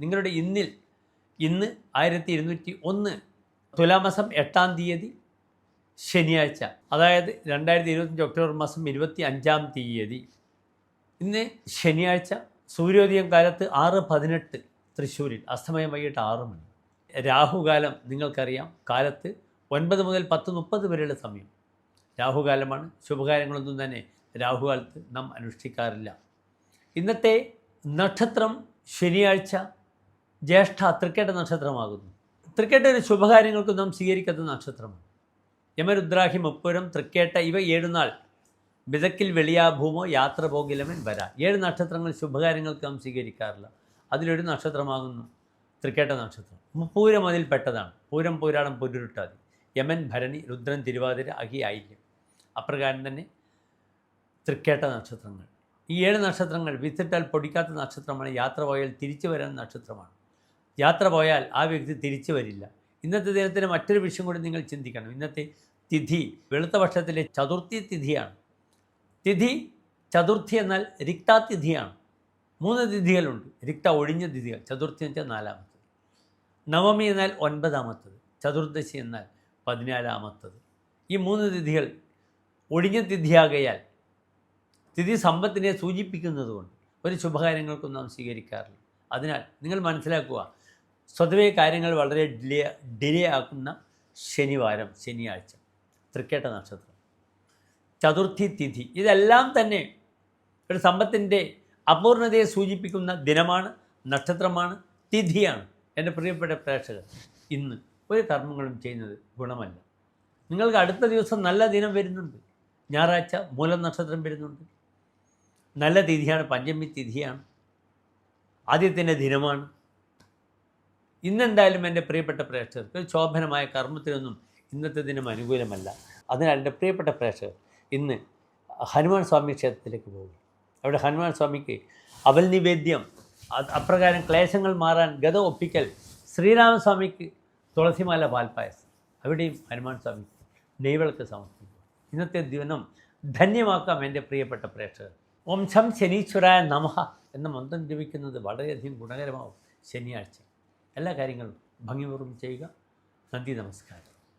നിങ്ങളുടെ ഇന്നിൽ ഇന്ന് ആയിരത്തി ഇരുന്നൂറ്റി ഒന്ന് തുലാമാസം എട്ടാം തീയതി ശനിയാഴ്ച അതായത് രണ്ടായിരത്തി ഇരുപത്തഞ്ച് ഒക്ടോബർ മാസം ഇരുപത്തി അഞ്ചാം തീയതി. ഇന്ന് ശനിയാഴ്ച സൂര്യോദയം കാലത്ത് ആറ് പതിനെട്ട് തൃശ്ശൂരിൽ അസ്തമയം വൈകിട്ട് ആറ് മണി. രാഹുകാലം നിങ്ങൾക്കറിയാം കാലത്ത് ഒൻപത് മുതൽ പത്ത് മുപ്പത് വരെയുള്ള സമയം. രാഹുകാലമാണ് ശുഭകാര്യങ്ങളൊന്നും തന്നെ രാഹുകാലത്ത് നാം അനുഷ്ഠിക്കാറില്ല. ഇന്നത്തെ നക്ഷത്രം ശനിയാഴ്ച ജ്യേഷ്ഠ തൃക്കേട്ട നക്ഷത്രമാകുന്നു. തൃക്കേട്ട ശുഭകാര്യങ്ങൾക്ക് നാം സ്വീകരിക്കുന്ന നക്ഷത്രമാണ്. യമരുദ്രാഹി മുപ്പുരം തൃക്കേട്ട ഇവ ഏഴുനാൾ വിതക്കിൽ വെളിയാഭൂമോ യാത്ര പോകിലമൻ വരാ. ഏഴ് നക്ഷത്രങ്ങൾ ശുഭകാര്യങ്ങൾക്ക് നാം സ്വീകരിക്കാറില്ല. അതിലൊരു നക്ഷത്രമാകുന്നു തൃക്കേട്ട നക്ഷത്രം. പൂരം അതിൽ പെട്ടതാണ്. പൂരം പൂരാടം പുരുരുട്ടാതി. യമൻ ഭരണി രുദ്രൻ തിരുവാതിര അഹി ഐക്യം. അപ്രകാരം തന്നെ തൃക്കേട്ട നക്ഷത്രങ്ങൾ. ഈ ഏഴ് നക്ഷത്രങ്ങൾ വിത്തിട്ടാൽ പൊടിക്കാത്ത നക്ഷത്രമാണ്. യാത്ര പോയാൽ തിരിച്ചു വരാൻ നക്ഷത്രമാണ്. യാത്ര പോയാൽ ആ വ്യക്തി തിരിച്ചു വരില്ല. ഇന്നത്തെ ദിനത്തിന് മറ്റൊരു വിഷയം കൂടി നിങ്ങൾ ചിന്തിക്കണം. ഇന്നത്തെ തിഥി വെളുത്ത വർഷത്തിലെ ചതുർത്ഥി തിഥിയാണ്. തിഥി ചതുർത്ഥി എന്നാൽ രിക്താതിഥിയാണ്. മൂന്ന് തിഥികളുണ്ട്. രിക്ത ഒഴിഞ്ഞ തിഥികൾ. ചതുർത്ഥി എന്ന് വെച്ചാൽ നാലാമത്തത്. നവമി എന്നാൽ ഒൻപതാമത്തത്. ചതുർദശി എന്നാൽ പതിനാലാമത്തത്. ഈ മൂന്ന് തിഥികൾ ഒഴിഞ്ഞ തിഥിയാകയാൽ തിഥി സമ്പത്തിനെ സൂചിപ്പിക്കുന്നതുകൊണ്ട് ഒരു ശുഭകാര്യങ്ങൾക്കും നാം സ്വീകരിക്കാറില്ല. അതിനാൽ നിങ്ങൾ മനസ്സിലാക്കുക സ്വതവേ കാര്യങ്ങൾ വളരെ ഡിലേ ഡിലേ ആക്കുന്ന ശനിവാരം ശനിയാഴ്ച തൃക്കേട്ട നക്ഷത്രം. ചതുർത്ഥി തിഥി. ഇതെല്ലാം തന്നെ ഒരു സമ്പത്തിന്റെ അപൂർണതയെ സൂചിപ്പിക്കുന്ന ദിനമാണ് നക്ഷത്രമാണ് തിഥിയാണ്. എന്റെ പ്രിയപ്പെട്ട പ്രേക്ഷകർ ഇന്ന് ഒരു കർമ്മങ്ങളും ചെയ്യുന്നത് ഗുണമല്ല. നിങ്ങൾക്ക് അടുത്ത ദിവസം നല്ല ദിനം വരുന്നുണ്ട്. ഞായറാഴ്ച മൂലം നക്ഷത്രം വരുന്നുണ്ട്. നല്ല തിഥിയാണ് പഞ്ചമി തിഥിയാണ്. ആദ്യത്തിന്റെ ദിനമാണ്. ഇന്നെന്തായാലും എന്റെ പ്രിയപ്പെട്ട പ്രേക്ഷകർക്ക് ശോഭനമായ കർമ്മത്തിനൊന്നും ഇന്നത്തെ ദിനം അനുകൂലമല്ല. അതിനാൽ എന്റെ പ്രിയപ്പെട്ട പ്രേക്ഷകർ ഇന്ന് ഹനുമാൻ സ്വാമി ക്ഷേത്രത്തിലേക്ക് പോകും അവിടെ ഹനുമാൻ സ്വാമിക്ക് അവൽ നിവേദ്യം അപ്രകാരം ക്ലേശങ്ങൾ മാറാൻ ഗത ഒപ്പിക്കൽ ശ്രീരാമസ്വാമിക്ക് തുളസിമാല പാൽപ്പായസം അവിടെയും ഹനുമാൻ സ്വാമി നെയ്വിളക്ക് സമർപ്പിക്കും ഇന്നത്തെ ദിനം ധന്യമാക്കാം എന്റെ പ്രിയപ്പെട്ട പ്രേക്ഷകർ. ഓം ശം ശനീശ്വരായ നമഹ എന്ന മന്ത്രം ജപിക്കുന്നത് വളരെയധികം ഗുണകരമാവും ശനിയാഴ്ച. എല്ലാ കാര്യങ്ങളും ഭംഗിപൂർവം ചെയ്യുക. നന്ദി നമസ്കാരം.